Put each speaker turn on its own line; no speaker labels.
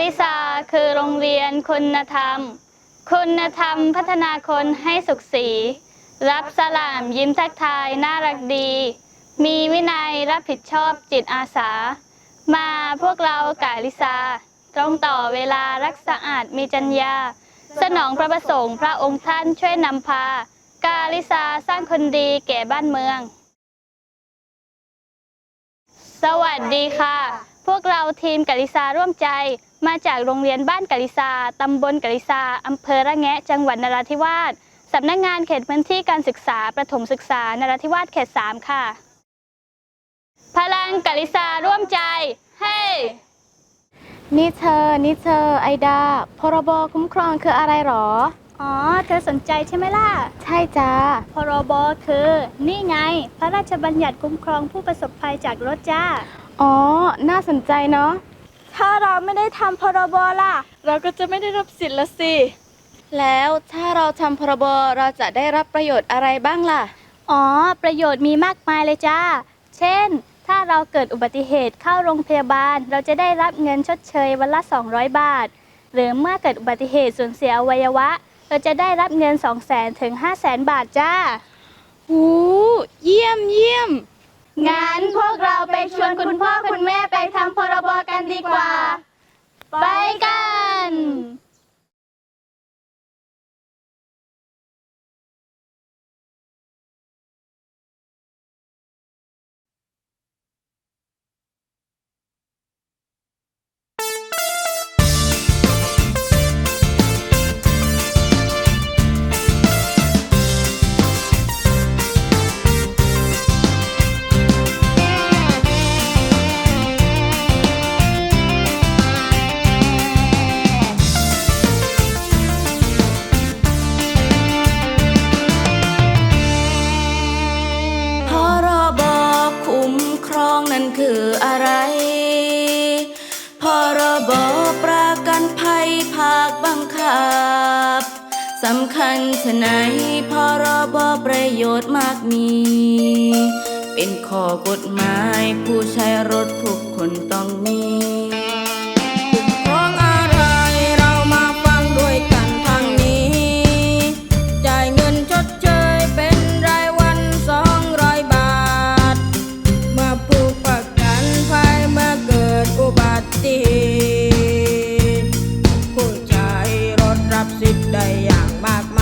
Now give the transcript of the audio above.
ลิสาคือโรงเรียนคุณธรรม คุณธรรมพัฒนาคนให้สุขสี รับสลามยิ้มทักทายน่ารักดี มีวินัยรับผิดชอบจิตอาสา มาพวกเรากาลิสาตรงต่อเวลารักสะอาดมีจัญญา สนองพระประสงค์พระองค์ท่านช่วยนำพา กาลิสาสร้างคนดีแก่บ้านเมือง สวัสดีค่ะ พวกเราทีมกาลิซาร่วมใจมาจากโรงเรียนบ้านกาลิซา ตำบลกาลิซา อำเภอระแงะ จังหวัดนราธิวาส สำนักงานเขตพื้นที่การศึกษา ประถมศึกษานราธิวาสเขต 3 ค่ะ พลังกาลิซาร่วมใจ เฮ้
นี่เธอ นี่เธอ ไอดา พรบคุ้มครองคืออะไรหรอ
อ๋อ เธอสนใจใช่ไหมล่ะ
ใช่จ้า
พรบคือ นี่ไง พระราชบัญญัติคุ้มครองผู้ประสบภัยจากรถจ้า
อ๋อ น่าสนใจเนาะ
ถ้าเราไม่ได้ทำพรบล่ะ เราก็จะไม่ได้รับสิทธิ์ละสิ
แล้วถ้าเราทำพรบเราจะได้รับประโยชน์อะไรบ้างล่ะ
อ๋อ ประโยชน์มีมากมายเลยจ้า เช่น ถ้าเราเกิดอุบัติเหตุเข้าโรงพยาบาล เราจะได้รับเงินชดเชยวันละ 200 บาท หรือเมื่อเกิดอุบัติเหตุสูญเสียอวัยวะ เราจะได้รับเงิน 2 0 0 0 0 0ถึง5 0 0 0 0 0 บาทจ้า
หูเยี่ยมเยี่ยม
งั้นพวกเราไปชวนคุณพ่อคุณแม่ไปทำพรบกันดีกว่า
บับสำคัญชนไหนพรบประโยชน์มากมี เป็นข้อกฎหมายผู้ใช้รถทุกคนต้องมี
ได้อย่างมากมาย